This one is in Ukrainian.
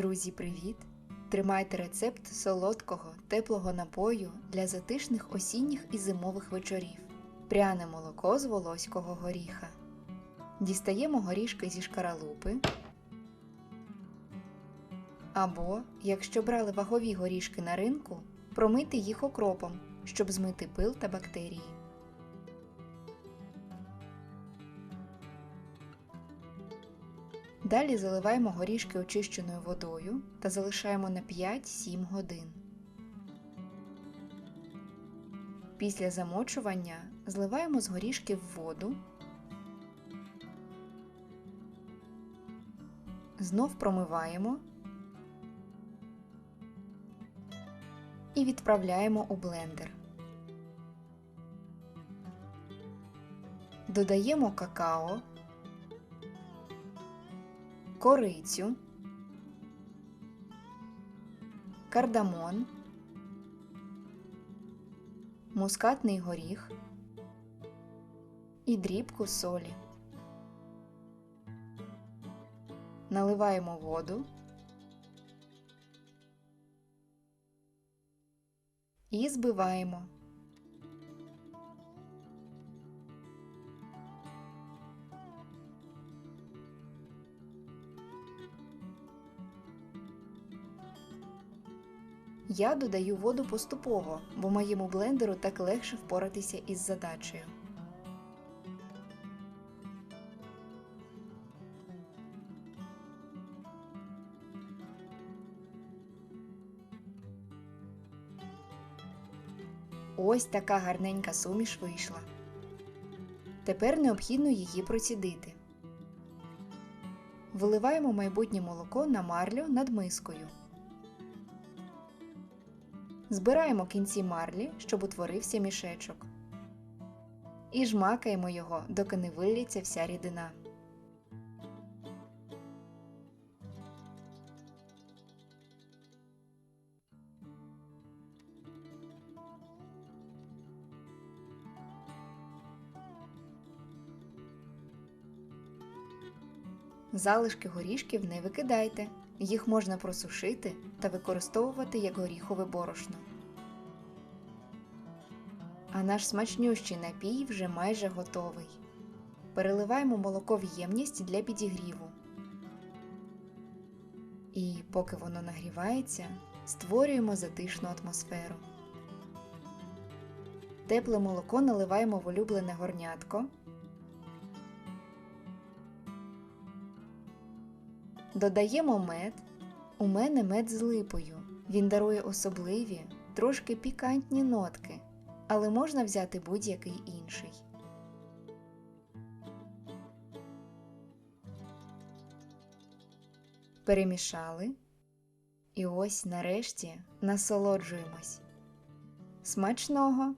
Друзі, привіт! Тримайте рецепт солодкого, теплого напою для затишних осінніх і зимових вечорів. Пряне молоко з волоського горіха. Дістаємо горішки зі шкаралупи. Або, якщо брали вагові горішки на ринку, промити їх окропом, щоб змити пил та бактерії. Далі заливаємо горішки очищеною водою та залишаємо на 5-7 годин. Після замочування зливаємо з горішків воду, знов промиваємо і відправляємо у блендер. Додаємо какао корицю, кардамон, мускатний горіх і дрібку солі. Наливаємо воду і збиваємо. Я додаю воду поступово, бо моєму блендеру так легше впоратися із задачею. Ось така гарненька суміш вийшла. Тепер необхідно її процідити. Виливаємо майбутнє молоко на марлю над мискою. Збираємо кінці марлі, щоб утворився мішечок. І жмакаємо його, доки не виліться вся рідина. Залишки горішків не викидайте, їх можна просушити та використовувати як горіхове борошно. А наш смачнющий напій вже майже готовий. Переливаємо молоко в ємність для підігріву. І поки воно нагрівається, створюємо затишну атмосферу. Тепле молоко наливаємо в улюблене горнятко. Додаємо мед. У мене мед з липою. Він дарує особливі, трошки пікантні нотки, але можна взяти будь-який інший. Перемішали. І ось нарешті насолоджуємось. Смачного!